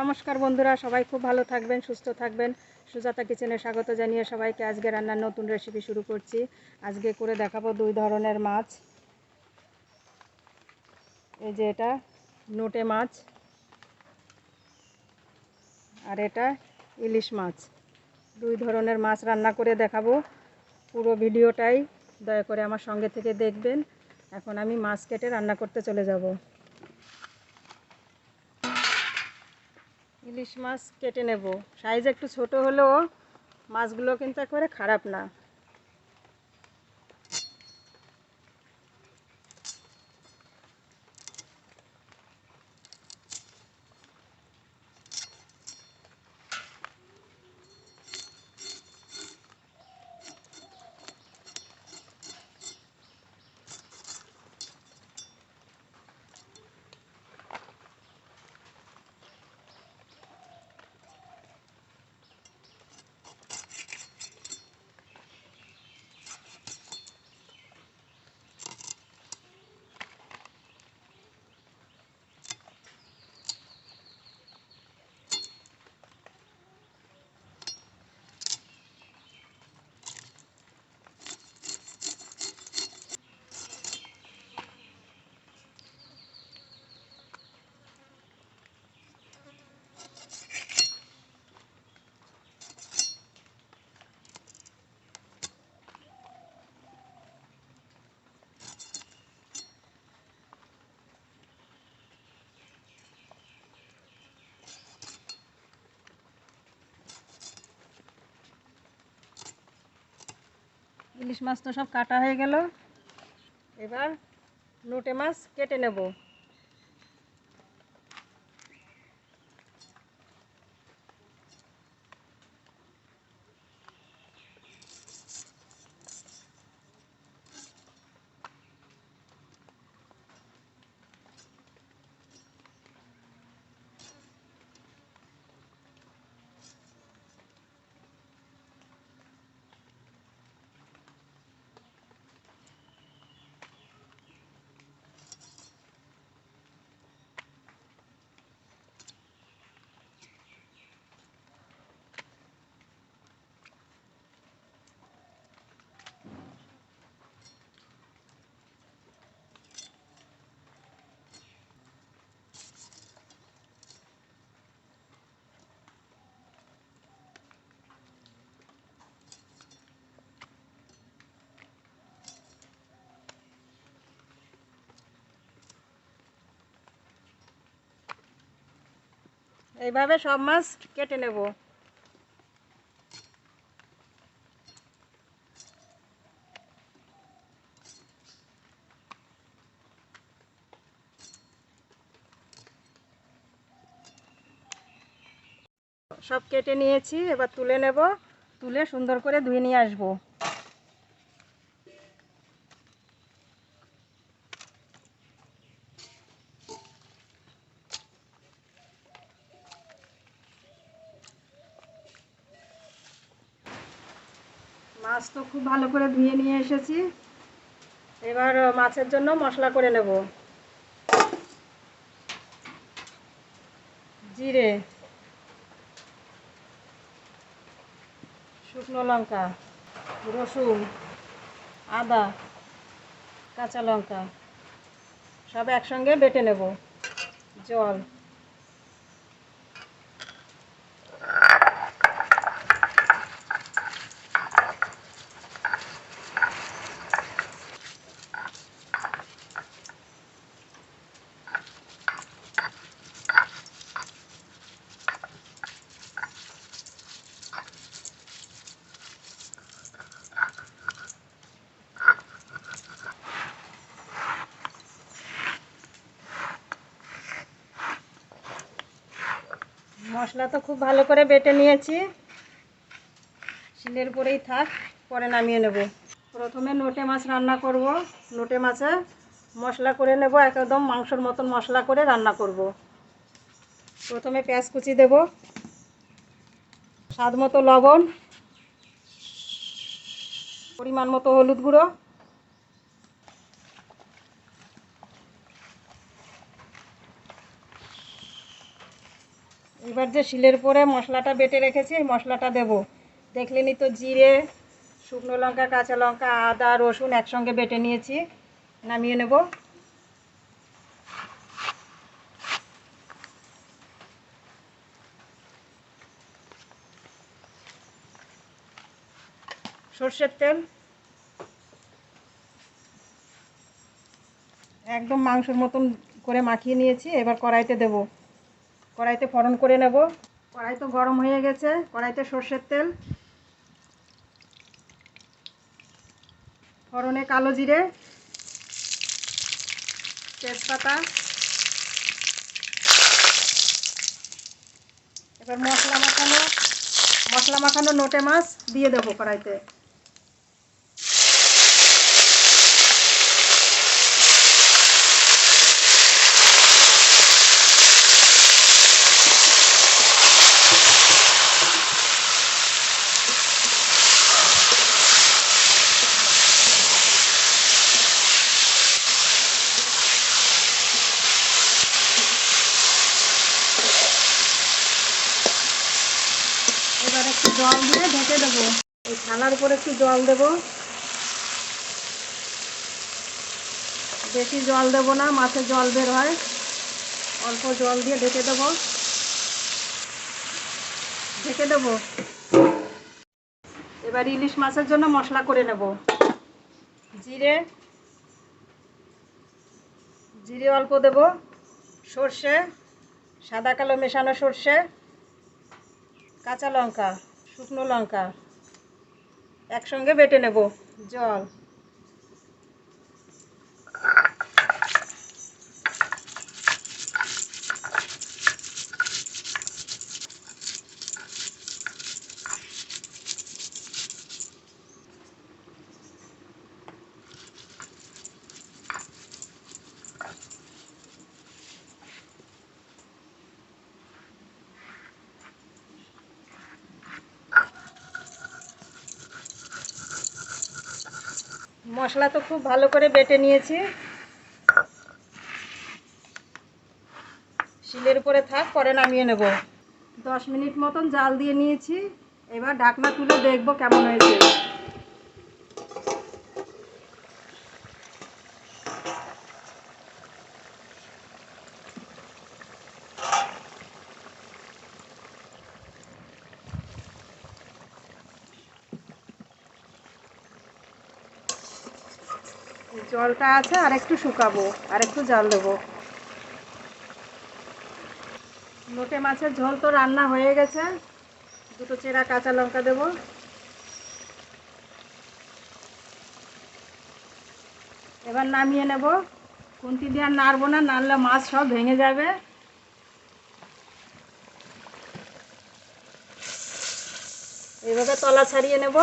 নমস্কার বন্ধুরা, সবাই খুব ভালো থাকবেন, সুস্থ থাকবেন। সুজাতা কিচেনে স্বাগত জানিয়ে সবাইকে আজকে রান্নার নতুন রেসিপি শুরু করছি। আজকে করে দেখাবো দুই ধরনের মাছ। এই যে এটা নোটে মাছ আর এটা ইলিশ মাছ। দুই ধরনের মাছ রান্না করে দেখাবো। পুরো ভিডিওটাই দয়া করে আমার সঙ্গে থেকে দেখবেন। এখন আমি মাছ কেটে রান্না করতে চলে যাব। ইলিশ মাছ কেটে নেব। সাইজ একটু ছোট হলেও মাছগুলো কিন্তু একেবারে খারাপ না। ইলিশ মাছ তো সব কাটা হয়ে গেল। এবার নোটে মাছ কেটে নেব। এইভাবে সব মাছ কেটে নেব। সব কেটে নিয়েছি, এবার তুলে নেব। তুলে সুন্দর করে ধুয়ে নিয়ে আসব। মাছ তো খুব ভালো করে ধুয়ে নিয়ে এসেছি। এবার মাছের জন্য মশলা করে নেব। জিরে, শুকনো লঙ্কা, রসুন, আদা, কাঁচা লঙ্কা, সব একসঙ্গে বেটে নেব। জল। মশলা তো খুব ভালো করে বেটে নিয়েছি। শিলের পরেই থাক, পরে নামিয়ে নেব। প্রথমে নোটে মাছ রান্না করব। নোটে মাছে মশলা করে নেব, একদম মাংসর মতন মশলা করে রান্না করব। প্রথমে পেঁয়াজ কুচি দেব। স্বাদ মতো লবণ, পরিমাণ মতো হলুদ গুঁড়ো। এবার যে শিলের পরে মশলাটা বেটে রেখেছি, এই মশলাটা দেব। দেখলেনি তো জিরে, শুকনো লঙ্কা, কাঁচা লঙ্কা, আদা, রসুন একসঙ্গে বেটে নিয়েছি, নামিয়ে নেব। সর্ষের তেল। একদম মাংসের মতন করে মাখিয়ে নিয়েছি, এবার কড়াইতে দেব। কড়াইতে ফোড়ন করে নেব। কড়াই তো গরম হয়ে গেছে, কড়াইতে সর্ষের তেল। ফোড়নে কালো জিরে, তেজপাতা। এবার মশলা মাখানো মশলা মাখানো নোটে মাছ দিয়ে দেবো কড়াইতে এবার একটু জল দিয়ে ঢেকে দেবো এই থালার উপর একটু জল দেব। বেশি জল দেব না, মাছে জল বের হয়। অল্প জল দিয়ে ঢেকে দেব। ঢেকে দেব। এবার ইলিশ মাছের জন্য মশলা করে নেব। জিরে। জিরে অল্প দেব। সর্ষে, সাদা কালো মেশানো সর্ষে, কাঁচা লঙ্কা, শুকনো লঙ্কা। একসঙ্গে বেটে নেব। জল। মশলা তো খুব ভালো করে বেটে নিয়েছি। শিলের উপরে থাক, পরে নামিয়ে নেব। দশ মিনিট মতন জাল দিয়ে নিয়েছি। এবার ঢাকনা তুলে দেখব কেমন হয়েছে। জলটা আছে, আর একটু শুকাবো, আর একটু জাল দেবো। লোটে মাছের ঝোল তো রান্না হয়ে গেছে। দুটো চেরা কাঁচা লঙ্কা দেব। এবার নামিয়ে নেব। খুন্তি দিয়ে আর নাড়বো না, নাড়লে মাছ সব ভেঙে যাবে। এইভাবে তলা ছাড়িয়ে নেব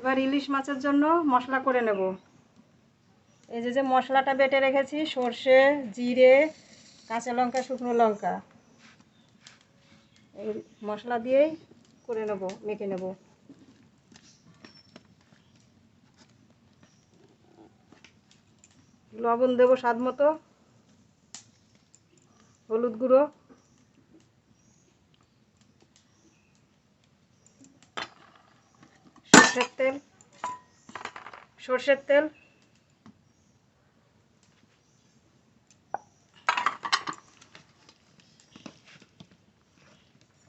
এবার ইলিশ মাছের জন্য মশলা করে নেব। এই যে যে মশলাটা বেটে রেখেছি, সর্ষে, জিরে, কাঁচা লঙ্কা, শুকনো লঙ্কা। এই মশলা দিয়েই করে নেব, মেখে নেব। লবণ দেবো স্বাদ মতো। হলুদ গুঁড়ো। সর্ষের তেল। সর্ষের তেল।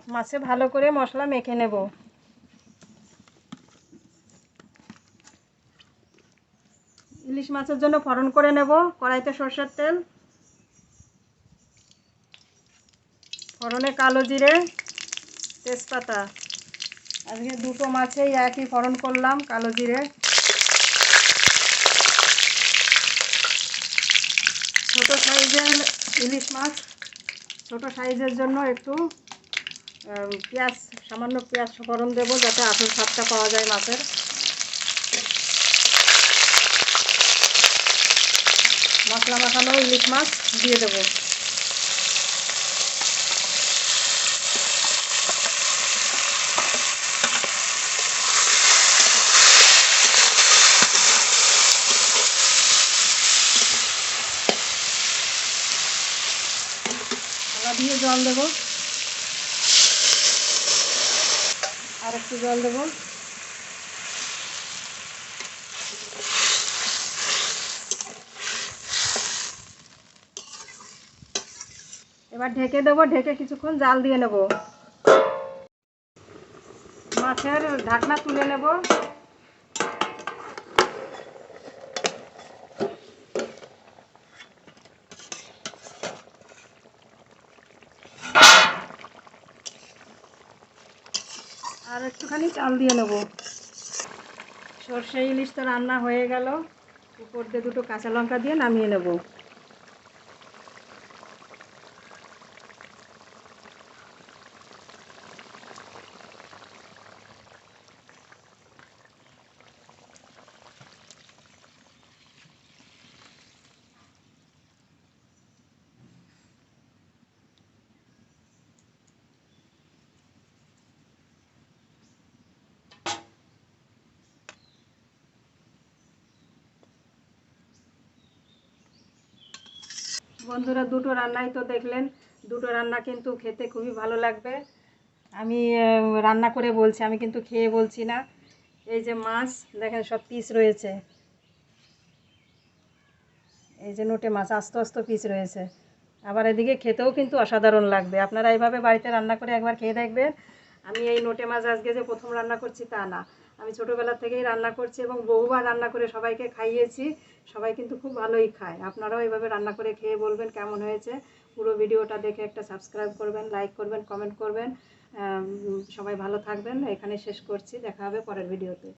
মাছে ভালো করে মশলা মেখে নেব। ইলিশ মাছের জন্য ফরন করে নেব, কড়াইতে সর্ষের তেল। ফরনে কালো জিরে, তেজপাতা। আজকে দুটো মাছেই একই ফরন করলাম, কালো জিরে। ছোট সাইজের ইলিশ মাছ। ছোটো সাইজের জন্য একটু পেঁয়াজ, সামান্য পেঁয়াজ ফোড়ন দেবো যাতে আসল স্বাদটা পাওয়া যায় মাছের। মশলা মাখানো ইলিশ মাছ দিয়ে দেবো। জল দেবো। আর একটু জল দেবো। এবার ঢেকে দেবো, ঢেকে কিছুক্ষণ জাল দিয়ে নেব। মাছের ঢাকনা তুলে নেব আর একটুখানি চাল দিয়ে নেব। সর্ষে ইলিশ তো রান্না হয়ে গেল। উপর দিয়ে দুটো কাঁচা লঙ্কা দিয়ে নামিয়ে নেব। বন্ধুরা, দুটো রান্নাই তো দেখলেন। দুটো রান্না কিন্তু খেতে খুবই ভালো লাগবে। আমি রান্না করে বলছি, আমি কিন্তু খেয়ে বলছি না। এই যে মাছ, দেখেন সব পিস রয়েছে। এই যে নোটে মাছ, আস্তে আস্তে পিস রয়েছে। আবার এদিকে খেতেও কিন্তু অসাধারণ লাগবে। আপনারা এইভাবে বাড়িতে রান্না করে একবার খেয়ে দেখবেন। আমি এই নোটে মাছ আজকে যে প্রথম রান্না করছি তা না। আমি ছোটোবেলা থেকেই রান্না করছি এবং বহুবার রান্না করে সবাইকে খাইয়েছি। সবাই কিন্তু খুব ভালোই খায়। আপনারাও এভাবে রান্না করে খেয়ে বলবেন কেমন হয়েছে। পুরো ভিডিওটা দেখে একটা সাবস্ক্রাইব করবেন লাইক করবেন কমেন্ট করবেন। সবাই ভালো থাকবেন। এখানে শেষ করছি। দেখা হবে পরের ভিডিওতে।